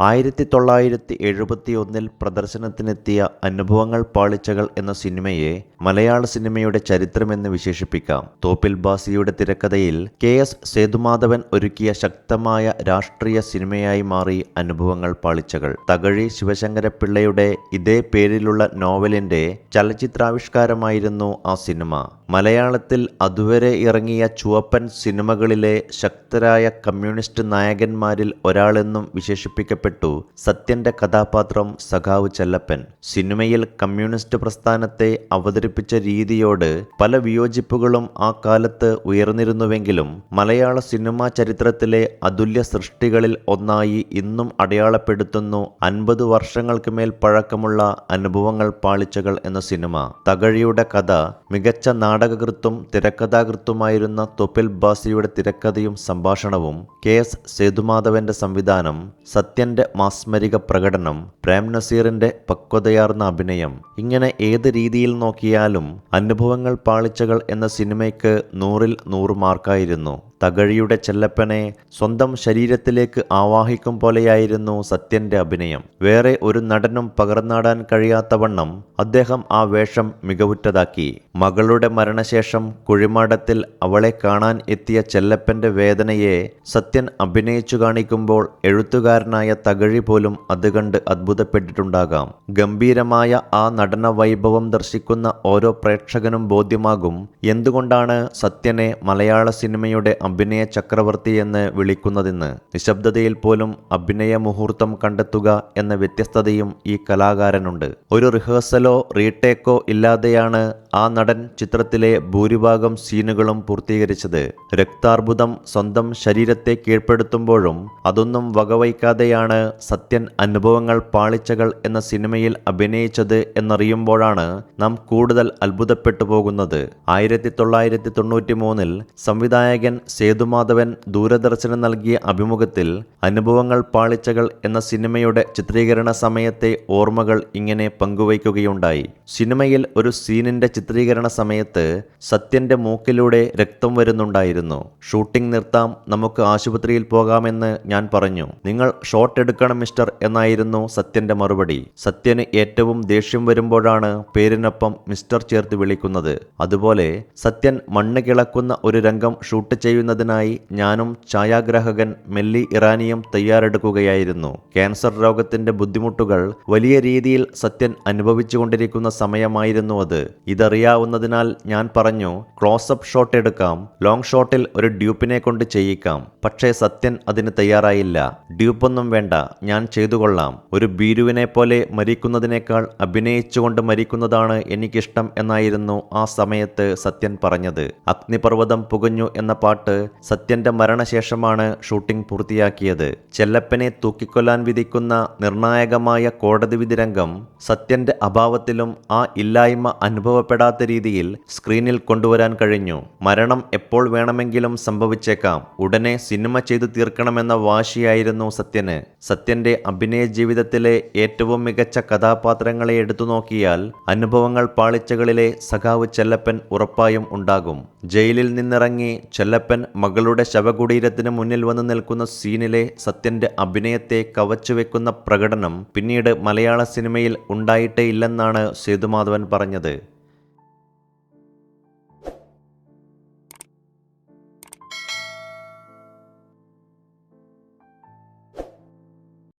ആയിരത്തി തൊള്ളായിരത്തി എഴുപത്തി ഒന്നിൽ പ്രദർശനത്തിനെത്തിയ അനുഭവങ്ങൾ പാളിച്ചകൾ എന്ന സിനിമയെ മലയാള സിനിമയുടെ ചരിത്രമെന്ന് വിശേഷിപ്പിക്കാം. തോപ്പിൽ ബാസിയുടെ തിരക്കഥയിൽ കെ എസ് സേതുമാധവൻ ഒരുക്കിയ ശക്തമായ രാഷ്ട്രീയ സിനിമയായി മാറി അനുഭവങ്ങൾ പാളിച്ചകൾ. തകഴി ശിവശങ്കരപ്പിള്ളയുടെ ഇതേ പേരിലുള്ള നോവലിന്റെ ചലച്ചിത്രാവിഷ്കാരമായിരുന്നു ആ സിനിമ. മലയാളത്തിൽ അതുവരെ ഇറങ്ങിയ ചുവപ്പൻ സിനിമകളിലെ ശക്തരായ കമ്മ്യൂണിസ്റ്റ് നായകന്മാരിൽ ഒരാളെന്നും വിശേഷിപ്പിക്കപ്പെട്ടു സത്യന്റെ കഥാപാത്രം സഖാവ് ചെല്ലപ്പൻ. സിനിമയിൽ കമ്മ്യൂണിസ്റ്റ് പ്രസ്ഥാനത്തെ അവതരിപ്പിച്ച രീതിയോട് പല വിയോജിപ്പുകളും ആ കാലത്ത് ഉയർന്നിരുന്നുവെങ്കിലും മലയാള സിനിമാ ചരിത്രത്തിലെ അതുല്യ സൃഷ്ടികളിൽ ഒന്നായി ഇന്നും അടയാളപ്പെടുത്തുന്നു അൻപത് വർഷങ്ങൾക്ക് മേൽ പഴക്കമുള്ള അനുഭവങ്ങൾ പാളിച്ചകൾ എന്ന സിനിമ. തകഴിയുടെ കഥ മികച്ച നാടകകൃത്തും തിരക്കഥാകൃത്തുമായിരുന്ന തൊപ്പിൽ ബാസിയുടെ തിരക്കഥയും സംഭാഷണവും കെ എസ് സേതുമാധവന്റെ സംവിധാനം സത്യന്റെ മാസ്മരിക പ്രകടനം പ്രേം നസീറിന്റെ പക്വതയാർന്ന അഭിനയം ഇങ്ങനെ ഏത് രീതിയിൽ നോക്കിയാലും അനുഭവങ്ങൾ പാളിച്ചകൾ എന്ന സിനിമയ്ക്ക് നൂറിൽ നൂറ് മാർക്കായിരുന്നു. തകഴിയുടെ ചെല്ലപ്പനെ സ്വന്തം ശരീരത്തിലേക്ക് ആവാഹിക്കും പോലെയായിരുന്നു സത്യന്റെ അഭിനയം. വേറെ ഒരു നടനും പകർന്നാടാൻ കഴിയാത്ത വണ്ണം അദ്ദേഹം ആ വേഷം മികവുറ്റതാക്കി. മകളുടെ മരണശേഷം കുഴിമാടത്തിൽ അവളെ കാണാൻ എത്തിയ ചെല്ലപ്പന്റെ വേദനയെ സത്യൻ അഭിനയിച്ചു കാണിക്കുമ്പോൾ എഴുത്തുകാരനായ തകഴി പോലും അത് കണ്ട് അത്ഭുതപ്പെട്ടിട്ടുണ്ടാകാം. ഗംഭീരമായ ആ നടന വൈഭവം ദർശിക്കുന്ന ഓരോ പ്രേക്ഷകനും ബോധ്യമാകും എന്തുകൊണ്ടാണ് സത്യനെ മലയാള സിനിമയുടെ അഭിനയ ചക്രവർത്തി എന്ന് വിളിക്കുന്നതെന്ന് നിശബ്ദതയിൽ പോലും അഭിനയ മുഹൂർത്തം കണ്ടെത്തുക എന്ന വ്യത്യസ്തതയും ഈ കലാകാരനുണ്ട്. ഒരു റിഹേഴ്സലോ റീടേക്കോ ഇല്ലാതെയാണ് ആ നടൻ ചിത്രത്തിലെ ഭൂരിഭാഗം സീനുകളും പൂർത്തീകരിച്ചത് രക്താർബുദം സ്വന്തം ശരീരത്തെ കീഴ്പ്പെടുത്തുമ്പോഴും അതൊന്നും വകവയ്ക്കാതെയാണ് സത്യൻ അനുഭവങ്ങൾ പാളിച്ചകൾ എന്ന സിനിമയിൽ അഭിനയിച്ചത് എന്നറിയുമ്പോഴാണ് നാം കൂടുതൽ അത്ഭുതപ്പെട്ടു പോകുന്നത്. ആയിരത്തി തൊള്ളായിരത്തി തൊണ്ണൂറ്റി മൂന്നിൽ സംവിധായകൻ സേതുമാധവൻ ദൂരദർശന് നൽകിയ അഭിമുഖത്തിൽ അനുഭവങ്ങൾ പാളിച്ചകൾ എന്ന സിനിമയുടെ ചിത്രീകരണ സമയത്തെ ഓർമ്മകൾ ഇങ്ങനെ പങ്കുവയ്ക്കുകയുണ്ടായി. സിനിമയിൽ ഒരു സീനിന്റെ ചിത്രീകരണ സമയത്ത് സത്യന്റെ മൂക്കിലൂടെ രക്തം വരുന്നുണ്ടായിരുന്നു. ഷൂട്ടിംഗ് നിർത്താം നമുക്ക് ആശുപത്രിയിൽ പോകാമെന്ന് ഞാൻ പറഞ്ഞു. നിങ്ങൾ ഷോട്ട് എടുക്കണം മിസ്റ്റർ എന്നായിരുന്നു സത്യന്റെ മറുപടി. സത്യന് ഏറ്റവും ദേഷ്യം വരുമ്പോഴാണ് പേരിനൊപ്പം മിസ്റ്റർ ചേർത്ത് വിളിക്കുന്നത്. അതുപോലെ സത്യൻ മണ്ണ് കിളക്കുന്ന ഒരു രംഗം ഷൂട്ട് ചെയ്യുന്നതിനായി ഞാനും ഛായാഗ്രാഹകൻ മെല്ലി ഇറാനിയും തയ്യാറെടുക്കുകയായിരുന്നു. ക്യാൻസർ രോഗത്തിന്റെ ബുദ്ധിമുട്ടുകൾ വലിയ രീതിയിൽ സത്യൻ അനുഭവിച്ചുകൊണ്ടിരിക്കുന്ന സമയമായിരുന്നു അത്. ഇതറിയാവുന്നതിനാൽ ഞാൻ പറഞ്ഞു ക്ലോസപ്പ് ഷോട്ട് എടുക്കാം. ലോങ് ഷോട്ടിൽ ഒരു ഡ്യൂപ്പിനെ കൊണ്ട് ചെയ്യിക്കാം. പക്ഷേ സത്യൻ അതിന് തയ്യാറായില്ല. ഡ്യൂപ്പൊന്നും വേണ്ട. ഞാൻ ചെയ്തു കൊള്ളാം ഒരു ബീരുവിനെ പോലെ മരിക്കുന്നതിനേക്കാൾ അഭിനയിച്ചുകൊണ്ട് മരിക്കുന്നതാണ് എനിക്കിഷ്ടം എന്നായിരുന്നു ആ സമയത്ത് സത്യൻ പറഞ്ഞത്. അഗ്നിപർവതം പുകഞ്ഞു എന്ന പാട്ട് സത്യന്റെ മരണശേഷമാണ് ഷൂട്ടിംഗ് പൂർത്തിയാക്കിയത്. ചെല്ലപ്പനെ തൂക്കിക്കൊല്ലാൻ വിധിക്കുന്ന നിർണായകമായ കോടതി വിധി രംഗം സത്യന്റെ അഭാവത്തിലും ആ ഇല്ലായ്മ അനുഭവപ്പെടാത്ത രീതിയിൽ സ്ക്രീനിൽ കൊണ്ടുവരാൻ കഴിഞ്ഞു. മരണം എപ്പോൾ വേണമെങ്കിലും സംഭവിച്ചേക്കാം. ഉടനെ സിനിമ ചെയ്തു തീർക്കണമെന്ന വാശിയായിരുന്നു സത്യന്. സത്യന്റെ അഭിനയ ജീവിതത്തിലെ ഏറ്റവും മികച്ച കഥാപാത്രങ്ങളെ എടുത്തു നോക്കിയാൽ അനുഭവങ്ങൾ പാളിച്ചകളിലെ സഖാവ് ചെല്ലപ്പൻ ഉറപ്പായും ഉണ്ടാകും. ജയിലിൽ നിന്നിറങ്ങി ചെല്ലപ്പൻ മകളുടെ ശവകുടീരത്തിന് മുന്നിൽ വന്ന് നിൽക്കുന്ന സീനിലെ സത്യന്റെ അഭിനയത്തെ കവച്ചുവെക്കുന്ന പ്രകടനം പിന്നീട് മലയാള സിനിമയിൽ ഉണ്ടായിട്ടേ ഇല്ലെന്നാണ് സേതുമാധവൻ പറഞ്ഞത്.